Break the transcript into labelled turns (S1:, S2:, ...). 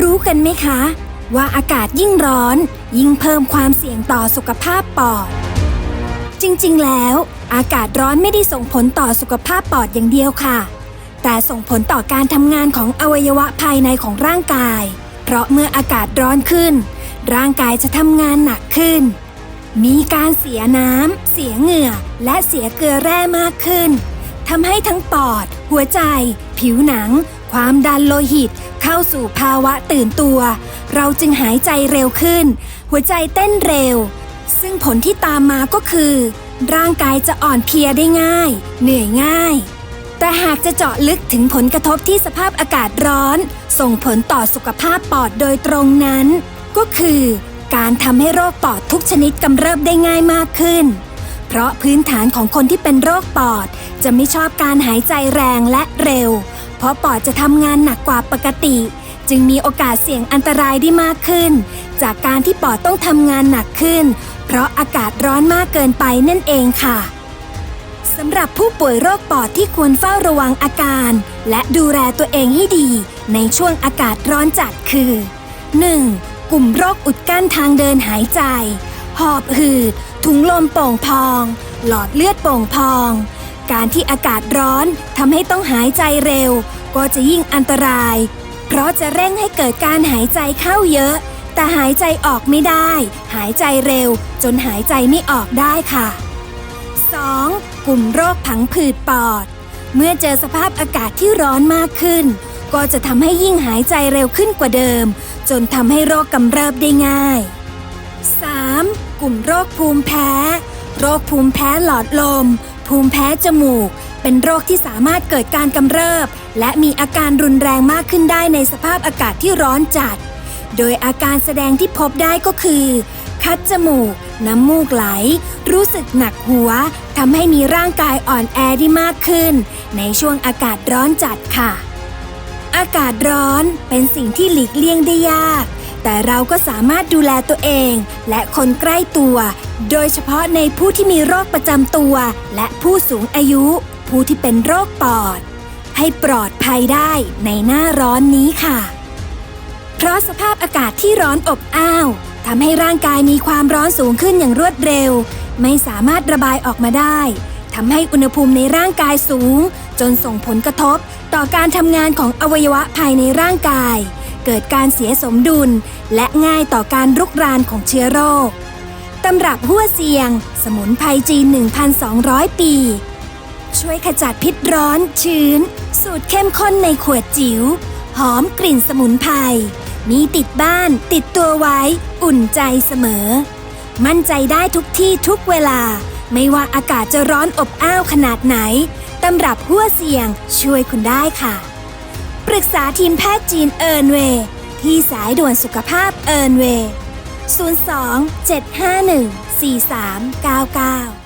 S1: รู้กันไหมคะ ว่าอากาศยิ่งร้อน ยิ่งเพิ่มความเสี่ยงต่อสุขภาพปอด จริงๆ แล้ว อากาศร้อนไม่ได้ส่งผลต่อสุขภาพปอดอย่างเดียวค่ะ แต่ส่งผลต่อการทำงานของอวัยวะภายในของร่างกาย เพราะเมื่ออากาศร้อนขึ้น ร่างกายจะทำงานหนักขึ้น มีการเสียน้ำเสียเหงื่อ และเสียเกลือแร่มากขึ้นทำให้ทั้งปอด หัวใจ ผิวหนัง ความดันโลหิตเข้าสู่ภาวะตื่นตัว เราจึงหายใจเร็วขึ้น หัวใจเต้นเร็ว ซึ่งผลที่ตามมาก็คือ ร่างกายจะอ่อนเพลียได้ง่าย เหนื่อยง่าย แต่หากจะเจาะลึกถึงผลกระทบที่สภาพอากาศร้อน ส่งผลต่อสุขภาพปอดโดยตรงนั้น ก็คือการทำให้โรคปอดทุกชนิดกำเริบได้ง่ายมากขึ้น เพราะพื้นฐานของคนที่เป็นโรคปอด จะไม่ชอบการหายใจแรงและเร็ว เพราะปอดจะทำงานหนักกว่าปกติ จึงมีโอกาสเสี่ยงอันตรายได้มากขึ้น จากการที่ปอดต้องทำงานหนักขึ้น เพราะอากาศร้อนมากเกินไปนั่นเองค่ะสำหรับผู้ป่วยโรคปอดที่ควรเฝ้าระวังอาการ และดูแลตัวเองให้ดี ในช่วงอากาศร้อนจัดคือ 1. กลุ่มโรคอุดกั้นทางเดินหายใจ หอบหืดถุงลมโป่งพอง หลอดเลือดโป่งพอง การที่อากาศร้อนทำให้ต้องหายใจเร็ว ก็จะยิ่งอันตราย เพราะจะเร่งให้เกิดการหายใจเข้าเยอะ แต่หายใจออกไม่ได้ หายใจเร็ว จนหายใจไม่ออกได้ค่ะ 2. กลุ่มโรคผังผืดปอด เมื่อเจอสภาพอากาศที่ร้อนมากขึ้น ก็จะทำให้ยิ่งหายใจเร็วขึ้นกว่าเดิม จนทำให้โรคกำเริบได้ง่าย 3. กลุ่มโรคภูมิแพ้ โรคภูมิแพ้หลอดลม ภูมิแพ้จมูก เป็นโรคที่สามารถเกิดการกำเริบ และมีอาการรุนแรงมากขึ้นได้ในสภาพอากาศที่ร้อนจัด โดยอาการแสดงที่พบได้ก็คือ คัดจมูก น้ำมูกไหล รู้สึกหนักหัวทำให้มีร่างกายอ่อนแอได้มากขึ้น ในช่วงอากาศร้อนจัดค่ะ อากาศร้อนเป็นสิ่งที่หลีกเลี่ยงได้ยาก แต่เราก็สามารถดูแลตัวเอง และคนใกล้ตัว โดยเฉพาะในผู้ที่มีโรคประจำตัว และผู้สูงอายุ ผู้ที่เป็นโรคปอด ให้ปลอดภัยได้ในหน้าร้อนนี้ค่ะ เพราะสภาพอากาศที่ร้อนอบอ้าวทำให้ร่างกายมีความร้อนสูงขึ้นอย่างรวดเร็ว ไม่สามารถระบายออกมาได้ทำให้อุณหภูมิในร่างกายสูง จนส่งผลกระทบต่อการทำงานของอวัยวะภายในร่างกาย เกิดการเสียสมดุล และง่ายต่อการรุกรานของเชื้อโรค ตำรับหัวเสียง สมุนไพรจีน 1,200 ปี ช่วยขจัดพิษร้อน ชื้น สูตรเข้มข้นในขวดจิ๋ว หอมกลิ่นสมุนไพร มีติดบ้าน ติดตัวไว้ อุ่นใจเสมอ มั่นใจได้ทุกที่ทุกเวลา ไม่ว่าอากาศจะร้อนอบอ้าวขนาดไหน ตำรับหัวเสียงช่วยคุณได้ค่ะ ปรึกษาทีมแพทย์จีนเอิร์นเวย์ที่สายด่วนสุขภาพเอิร์นเวย์ 02 751 4399